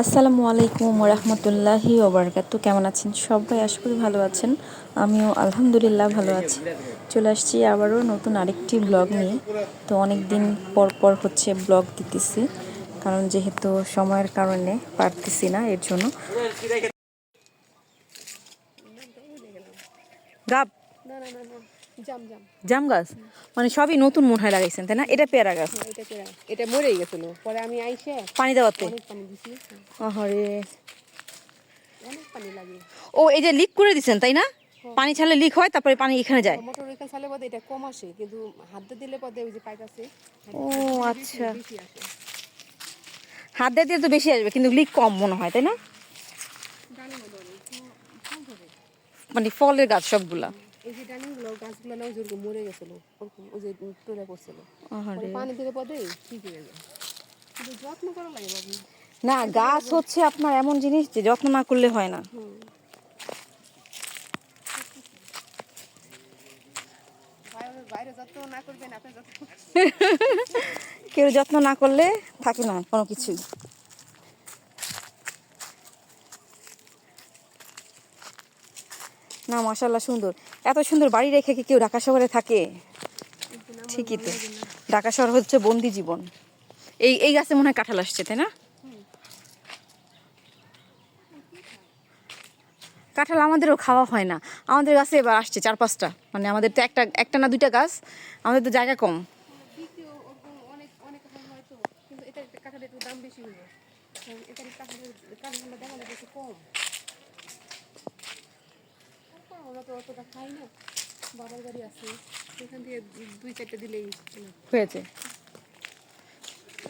আসসালামু আলাইকুম রহমতুল্লাহি ওবরকাত। কেমন আছেন সবাই? আশা করি ভালো আছেন। আমিও আলহামদুলিল্লাহ ভালো আছি। চলে আসছি আবারও নতুন আরেকটি ব্লগ নিয়ে। তো অনেক দিন পর পর হচ্ছে ব্লগ দিতেছি, কারণ যেহেতু সময়ের কারণে পারতেছি না এর জন্য। গাব না না না জাম গাছ? মানে সবই নতুন মনে হয় লাগাইছেন তাই না? এটা পেয়ারা গাছ। হ্যাঁ, এটা মরেই গেছিল। পরে আমি আইসে পানি দেওয়াতে আহারে। ও এই যে লিক করে দিছেন তাই না? পানি ছাড়লে লিক হয় তারপরে পানি এখানে যায়। মোটর এখানে চালে পদে এটা কম আসে কিন্তু হাত দিয়ে দিলে পদে ওই যে পাইপ আছে ও আচ্ছা। হাত দিয়ে দিলে তো বেশি আসবে কিন্তু লিক কম মনে হয় তাই না? মানে ফলের গাছ সবগুলা। এই যে ডালিমগুলো গাছগুলো না ওই মরে গেছিল ওরকম ওই যে আহারে। পরে পানি দিলে পদে ঠিক হয়ে যায়? কিন্তু যত্ন করা লাগে বাবু। না গাছ হচ্ছে আপনার এমন জিনিস যে যত্ন না করলে হয় না। কেউ যত্ন না করলে থাকে না কোনো কিছুই না মাসাল্লাহ সুন্দর। এত সুন্দর বাড়ি রেখে কি কেউ ঢাকা শহরে থাকে? ঠিকই তো। ঢাকা শহর হচ্ছে বন্দি জীবন। এই এই গাছে মনে হয় কাঁঠাল আসছে, তাই না? কাঁঠাল আমাদেরও খাওয়া হয় না। আমাদের গাছে এবার আসছে চার পাঁচটা। মানে আমাদের তো একটা একটা না দুইটা গাছ, আমাদের তো জায়গা কম। বিক্রি ওরকম আমরা তো অতটা খাই না। বাবার বাড়ি আছে এখান থেকে দুই চারটে দিলেই। হয়েছে।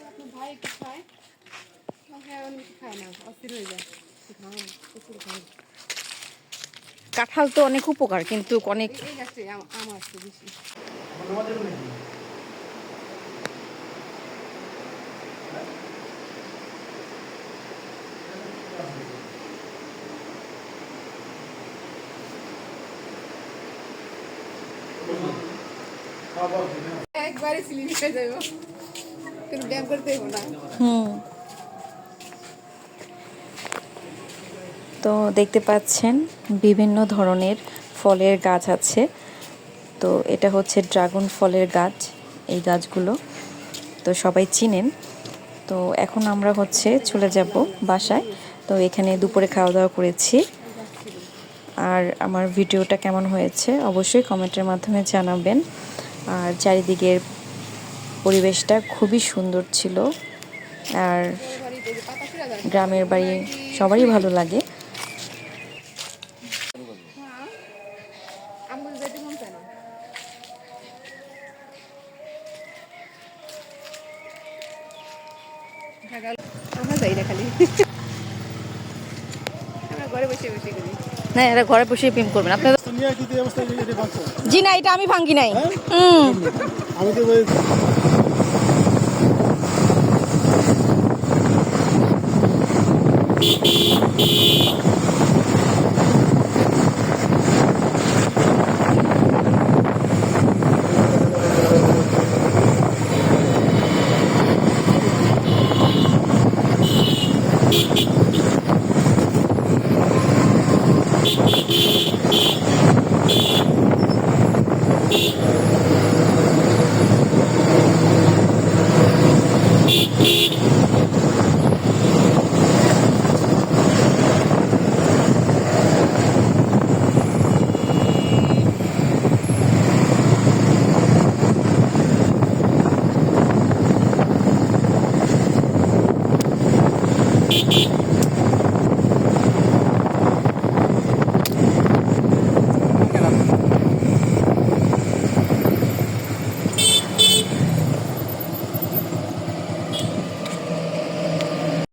আপনার ভাই একটু খায় হ্যাঁ অনেক খায় না অস্থির হয়ে যায়। ঘাম প্রচুর ঘাম। কাঁঠাল তো অনেক উপকার কিন্তু অনেক আমার বেশি। হুম। তো দেখতে পাচ্ছেন, বিভিন্ন ধরনের ফলের গাছ আছে। তো এটা হচ্ছে ড্রাগন ফলের গাছ, এই গাছগুলো। তো সবাই চিনেন। তো এখন আমরা হচ্ছে চলে যাব বাসায়। তো এখানে দুপুরে খাওয়া দাওয়া করেছি। আর আমার ভিডিওটা কেমন হয়েছে অবশ্যই কমেন্টের মাধ্যমে জানাবেন। আর চারিদিকের পরিবেশটা খুবই সুন্দর ছিল। আর গ্রামের বাড়ি সবারই ভালো লাগে। আমরা যাই না খালি। আমরা ঘরে বসে বসে না এরা ঘরে বসে প্রেম করবেন। আপনার জি না এটা আমি ভাঙ্গি নাই। হুম। আমি তো